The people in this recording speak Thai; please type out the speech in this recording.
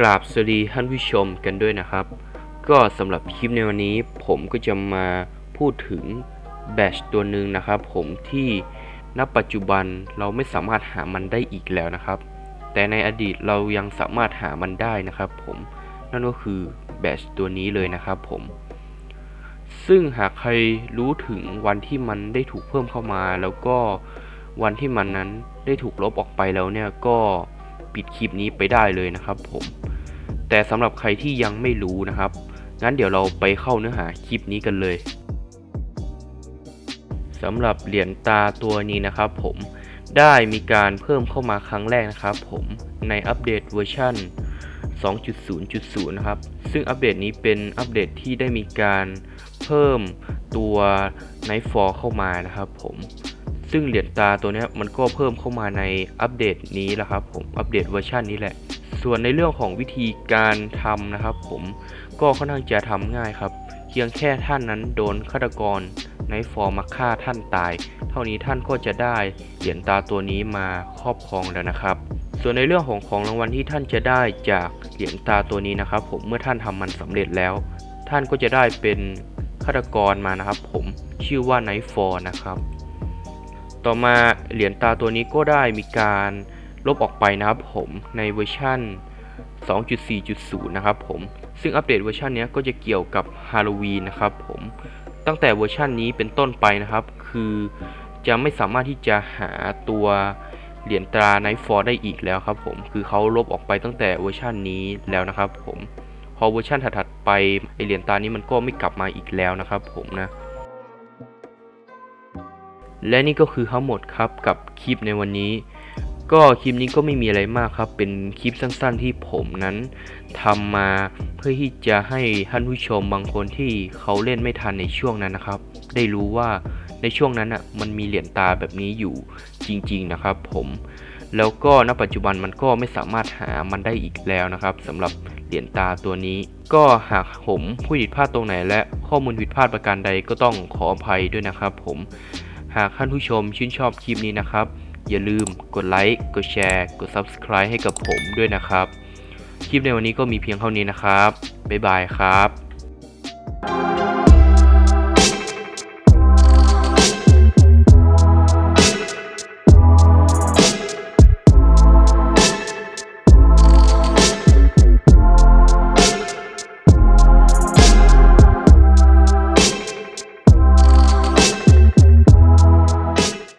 กราบสวัสดีท่านผู้ชมกันด้วยนะครับ ก็สำหรับคลิปในวันนี้ผมก็จะมาพูดถึงแบชตัวหนึ่งนะครับ ผมที่ณปัจจุบันเราไม่สามารถหามันได้อีกแล้วนะครับ แต่ในอดีตเรายังสามารถหามันได้นะครับ ผมนั่นก็คือแบชตัวนี้เลยนะครับผม ซึ่งหากใครรู้ถึงวันที่มันได้ถูกเพิ่มเข้ามา แล้วก็วันที่มันนั้นได้ถูกลบออกไปแล้วเนี่ยก็ปิดคลิปนี้ไปได้เลยนะครับผม แต่สำหรับใครที่ยังไม่รู้นะครับ งั้นเดี๋ยวเราไปเข้าเนื้อหาคลิปนี้กันเลยสำหรับเหรียญตาตัวนี้นะครับ ผมได้มีการเพิ่มเข้ามาครั้งแรกนะครับ ผมในอัปเดตเวอร์ชัน2.0.0 นะครับ ซึ่งอัปเดตนี้เป็นอัปเดตที่ได้มีการเพิ่มตัว Nightfall เข้ามานะครับ ผมซึ่งเหรียญตาตัวนี้มันก็เพิ่มเข้ามาในอัปเดตนี้แหละครับ ผมอัปเดตเวอร์ชันนี้แหละ ส่วนในเรื่องของวิธีการทำนะครับ ผมก็ค่อนข้างจะทำง่ายครับ เพียงแค่ท่านนั้นโดนฆาตกรในฟอร์มาฆ่าท่านตาย เท่านี้ท่านก็จะได้เหรียญตาตัวนี้มาครอบครองแล้วนะครับ ส่วนในเรื่องของของรางวัลที่ท่านจะได้จากเหรียญตาตัวนี้นะครับ ผมเมื่อท่านทำมันสำเร็จแล้ว ท่านก็จะได้เป็นฆาตกรมานะครับ ผมชื่อว่าไนฟอร์นะครับ ต่อมาเหรียญตาตัวนี้ก็ได้มีการ ลบออกไปนะครับผมในเวอร์ชัน2.4.0 นะครับผม ซึ่งอัปเดตเวอร์ชันนี้ก็จะเกี่ยวกับฮาโลวีนนะครับผม ตั้งแต่เวอร์ชันนี้เป็นต้นไปนะครับ คือจะไม่สามารถที่จะหาตัวเหรียญตราไนฟอร์ได้อีกแล้วครับผม คือเขาลบออกไปตั้งแต่เวอร์ชันนี้แล้วนะครับผม พอเวอร์ชันถัดๆไปไอเหรียญตานี้มันก็ไม่กลับมาอีกแล้วนะครับผมนะ และนี่ก็คือทั้งหมดครับกับคลิปในวันนี้ ก็คลิปนี้ก็ไม่มีอะไรมากครับ เป็นคลิปสั้นๆที่ผมนั้นทำมาเพื่อที่จะให้ท่านผู้ชมบางคนที่เขาเล่นไม่ทันในช่วงนั้นนะครับ ได้รู้ว่าในช่วงนั้นอะมันมีเหรียญตาแบบนี้อยู่จริง ๆนะครับ ผมแล้วก็ณปัจจุบันมันก็ไม่สามารถหามันได้อีกแล้วนะครับสำหรับเหรียญตาตัวนี้ ก็หากผมพูดผิดพลาดตรงไหน และข้อมูลผิดพลาดประการใดก็ต้องขออภัยด้วยนะครับ ผมหากท่านผู้ชมชื่นชอบคลิปนี้นะครับ อย่าลืมกดไลค์ กดแชร์ กด Subscribe ให้กับผมด้วยนะครับ คลิปในวันนี้ก็มีเพียงเท่านี้นะครับ บ๊ายบายครับ